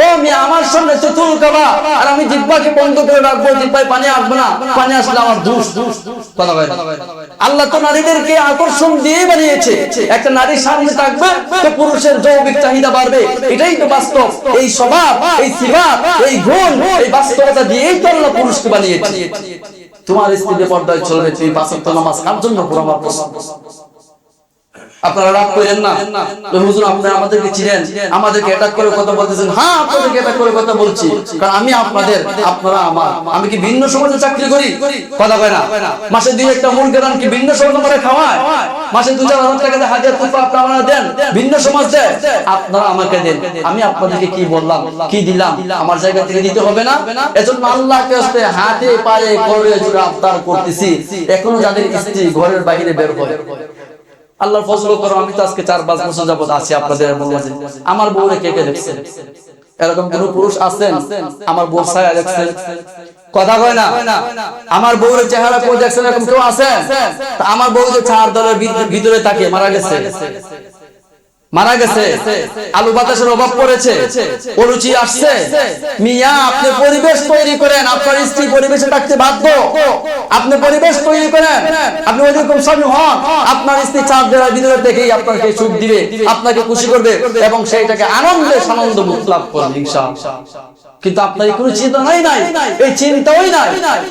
ও আমি আমার সামনে চতুল কাবা। আর আমি জিব্বাকে বন্ধ করে রাখব পানি না। পানি আসলে আমার আল্লাহ তো নারীদেরকে আকর্ষণ দিয়ে বানিয়েছে। একটা নারীর সামনে থাকবে, তো পুরুষের যৌবিক চাহিদা বাড়বে। এটাই তো বাস্তব। এই স্বভাব, এই এই গুণ, এই বাস্তবতা দিয়েই তো আল্লাহ পুরুষকে বানিয়েছে। তোমার স্ত্রী পর্দায় চলবে, তুমি পাঁচ নামাজ কার জন্য পড়ো আমার প্রশ্ন? আপনারা রাগ করেন না। হুজুর আপনি আমাদেরকে চিনেন। আমাদেরকে অ্যাটাক করে কথা বলতেছেন। হ্যাঁ আপনাদেরকে অ্যাটাক করে কথা বলছি। কারণ আমি আপনাদের, আপনারা আমার। আমি কি ভিন্ন সমাজে চাকরি করি? কথা কয় না। মাসে দুই একটা মন কেন কি ভিন্ন সমাজ আমারে খাওয়ায়? মাসে দু চার হাজার টাকা হাজার টাকা আপনারা দেন? ভিন্ন সমাজ দেন আপনারা আমাকে দেন। আমি আপনাদেরকে কি বললাম? কি দিলাম? আমার জায়গা থেকে দিতে হবে না? এজন্য আল্লাহকে হস্তে হাতে পায়ে করে জুড়ে আবতার করতেছি। এখনও যাদের স্ত্রী ঘরের বাইরে বের হয়। আল্লাহর ফজল করো, আমি তো আজকে চার পাঁচ বছর যাবত আছি আপনাদের মাঝে আমার বউরে কে কে দেখছেন এরকম কোন পুরুষ আছেন? আমার বউ ছায়া দেখছেন? কথা কয় না? আমার বউয়ের চেহারা কেউ দেখছেন এরকম কেউ আছে আমার বউ যে চার দলের ভিতরে তাকে মারা গেছে। মারা গেছে আলু বাতাসের অভাব পড়েছে অরুচি আসছে। মিয়া আপনি পরিবেশ তৈরি করেন আপনার স্ত্রী পরিবেশে থাকতে বাধ্য। আপনি পরিবেশ তৈরি করেন। আপনি ওইরকম স্বামী হন। আপনার স্ত্রী চার দেওয়ার ভিতরে দেখেই আপনাকে সুখ দিবে আপনাকে খুশি করবে এবং সেইটাকে আনন্দে সানন্দ মুখ লাভ করবে ইনশাআল্লাহ। কিন্তু আপনার কোনো চিন্তা নাই নাই। এই চিন্তাই নাই।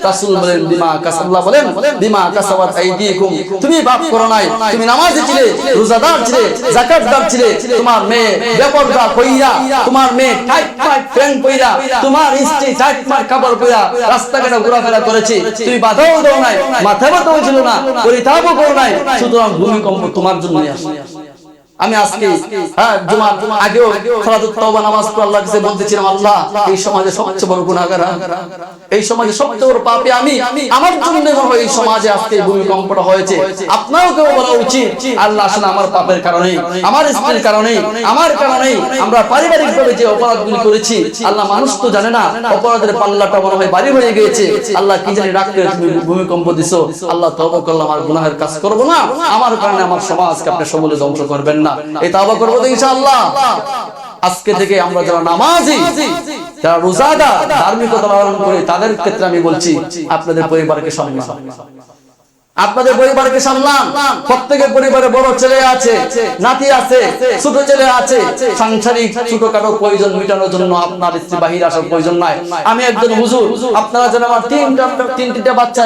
রাসূল বলেন বিমা কাসাল্লাহ বলেন বিমা কাসাবাত আইদিকুম। তুমি পাপ করো নাই। তুমি নামাজি ছিলে রোজাদার ছিলে যাকাতদার ছিলে। তোমার মেয়ে বেপরদা কইরা তোমার মেয়ে টাইট টাইট প্যান্ট কইরা তোমার স্ত্রী টাইট টাইট কাপড় কইরা রাস্তাঘাটে ঘোরাফেরা করেছে। তুমি বাধাও দাও নাই মাথা ব্যথাও ছিল না পরিতাপও করো নাই। সুতরাং ভূমিকম্প তোমার জন্যই আসে। আমি আজকে হ্যাঁ জুমার আগেও সালাতুত তাওবা নামাজ পড়ে আল্লাহর কাছে বলতেছিলাম আল্লাহ এই সমাজে সবচেয়ে বড় গুনাহগার এই সমাজে সবচেয়ে বড় পাপী আমি। আমার জন্য হয় এই সমাজে আজকে ভূমিকম্পটা হয়েছে। আপনারও কেউ বলা উচিত আল্লাহ আসলে আমার পাপের কারণে আমার স্ত্রীর কারণে আমার কারণে আমরা পারিবারিক ভাবে যে অপরাধগুলি করেছি আল্লাহ মানুষ তো জানে না অপরাধের পাল্লাটা মনে হয় বাড়ি হয়ে গিয়েছে। আল্লাহ কি জানি রাখতে ভূমিকম্প দিছো আল্লাহ তওবা করলাম আর গুনাহের কাজ করব না। আমার কারণে আমার সমাজকে আপনি সমূলে ধ্বংস করবেন না। এই তাওবা করব তো ইনশাআল্লাহ। আজকে থেকে আমরা যারা নামাজি যারা রোজাদার ধার্মিকতা পালন করি তাদের ক্ষেত্রে আমি বলছি আপনাদের পরিবারকে সম্মান আপনাদের পরিবারকে সামলান। প্রত্যেকের পরিবারে বড় ছেলে আছে, নাতি আছে, ছোট ছেলে আছে। সাংসারিক ছোটখাটো প্রয়োজন মেটানোর জন্য আপনার স্ত্রী বাহির আসার প্রয়োজন নাই। আমি একজন হুজুর, আপনারা যেন আমার তিনটা তিনটা বাচ্চা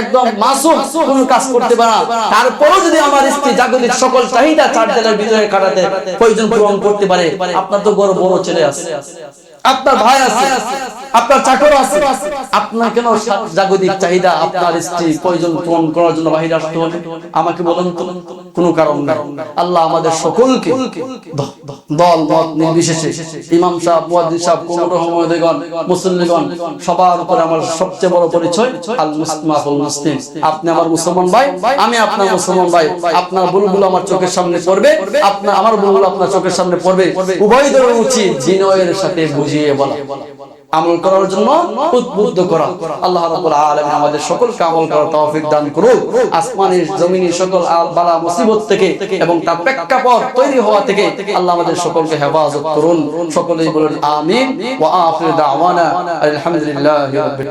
একদম মাসুম কোনো কাজ করতে পারে তারপরেও যদি আমার স্ত্রী জাগতিক সকল চাহিদা চার জেলার ভিতরে কাটাতে প্রয়োজন পূরণ করতে পারে, আপনার তো বড় বড় ছেলে আছে। আপনার ভাই আছে। আপনার চাকর আছে। আপনার কেন জাগতিক চাহিদা আপনার স্ত্রী প্রয়োজন পূরণ করার জন্য বাহিরে আসতে হবে আমাকে বলেন তো কোনো কারণ নাই। আল্লাহ আমাদের সকলকে দল মত নির্বিশেষে ইমাম সাহেব মুয়াজ্জিন সাহেব কোমর রহমদগণ মুসল্লিগণ সবার উপরে আমার সবচেয়ে বড় পরিচয় আল মুসলিম আবুল মুসলিম। আপনি আমার মুসলমান ভাই আমি আপনার মুসলমান ভাই। আপনার বুলবুল আমার চোখের সামনে পড়বে। আপনার আমার বুলবুল আপনার চোখের সামনে পড়বে। উভয় উভয়দের উচিত বিনয়ের সাথে বুঝিয়ে বলা। আমল করার জন্য উদ্বুদ্ধ করা। আল্লাহ রাব্বুল আলামিন আমাদের সকলকে আমল করার তৌফিক দান করুক। আসমানের, জমিনের সকল বালা মুসিবত থেকে এবং তার প্রেক্ষাপট তৈরি হওয়া থেকে আল্লাহ আমাদের সকলকে হেফাজত করুন। সকলেই বলুন, আমিন। ওয়া আখির দাওয়ানা আলহামদুলিল্লাহি রাব্বিল